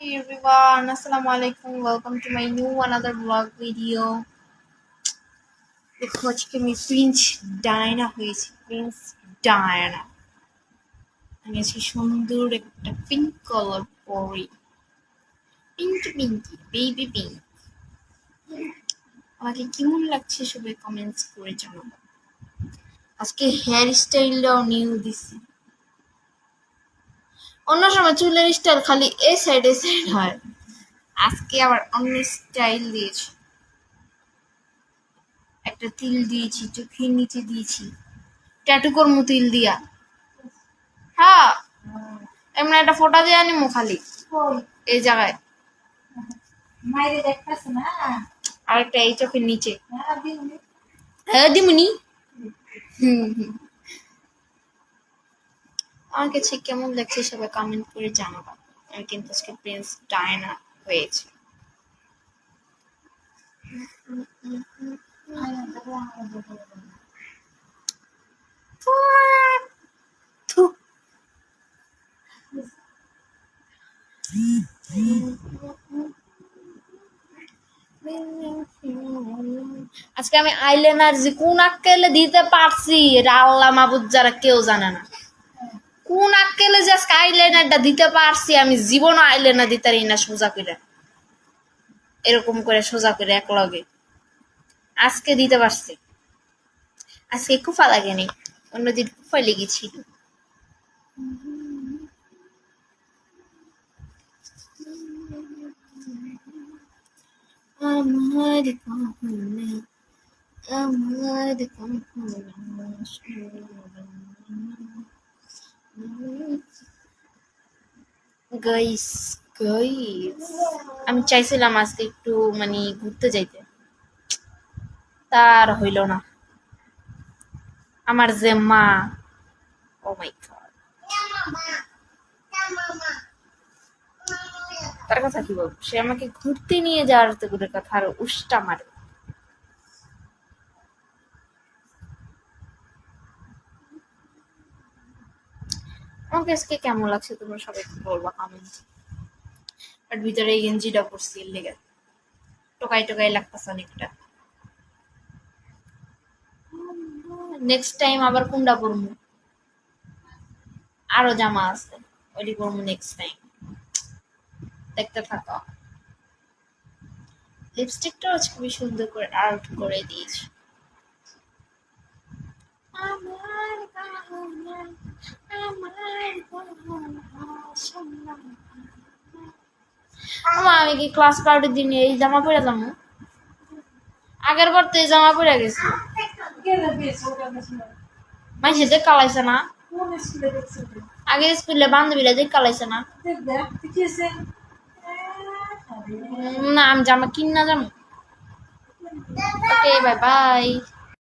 Hey everyone, Assalamu. Welcome to my new another vlog video. দেখো আজকে আমি Prince Diana হয়েছি। প্রিন্স ডায়না আমি আছি সুন্দর একটা পিঙ্ক কালার পরি। পিঙ্কি পিঙ্কি বেবি পিঙ্ক আমাকে কেমন লাগছে সবাই কমেন্টস করে জানাব। আজকে হেয়ার স্টাইলটাও নিউ দিছি। অন্য সময় চুলের স্টাইল খালি এ সাইড এ সাইড হয়। আজকে আবার অন্য স্টাইল দিয়েছি। একটা তিল দিয়েছি চোখের নিচে দিয়েছি। ট্যাটু করমু তিল দিয়া। হ্যাঁ এমন একটা ফোটা দিয়ে আনিমু খালি। এই জায়গায়। মাইরে দেখতেছে না? আর একটা এই চোখের নিচে। হ্যাঁ দিদি হ্যাঁ দিমুনি। হুম হুম। আমার কাছে কেমন লাগছে সবাই কমেন্ট করে জানাবা। আমি কিন্তু আজকে প্রিন্স ডায়না হয়েছে। আজকে আমি আইলাইনার যে কোন আক্কেলে দিতে পারছি, এটা আল্লাহ মাবুদ যারা কেউ জানে না। কোন আক্কেলে যে আজকে আইলাইনারটা দিতে পারছি, আমি জীবনও আইলাইনার দিতে পারি না সোজা করে। এরকম করে সোজা করে এক লগে। আজকে দিতে পারছি। আজকে কুফা লাগেনি, অন্যদিন কুফা লেগেছিল আমার কহনা আমার কহনা গাইস গাইস। আমি চাইছিলাম আজকে একটু মানে ঘুরতে যাইতে। তার হইল না। আমার যে মা, ও মাই গড। তার কথা কি বলব? সে আমাকে ঘুরতে নিয়ে যাওয়ার তো কথা, আর উষ্টা মারে। আমাকে আজকে কেমন লাগছে তোমরা সবাই বলবা কমেন্ট আর ভিতরে এই গেঞ্জিটা পরছি লেগে। টোকাই টোকাই লাগতেছে অনেকটা। নেক্সট টাইম আবার কোনটা পরবো আরও জামা আছে। ওইটি পরবো নেক্সট টাইম দেখতে থাকো। লিপস্টিকটাও আজকে খুবই সুন্দর করে আর্ট করে দিয়েছি। আমার আমা, আমি কি ক্লাস পাউডার দিন এই জামা পরে যাব আগের বার তো এই জামা পরে গেছি। কেন না মাইসে দেখ কালাইছে না। কোন স্কুলে বান্ধবীরা দেখ কালাইছে না। দেখ দেখ দেখেছে উম, না জামা কিনা ওকে বাই বাই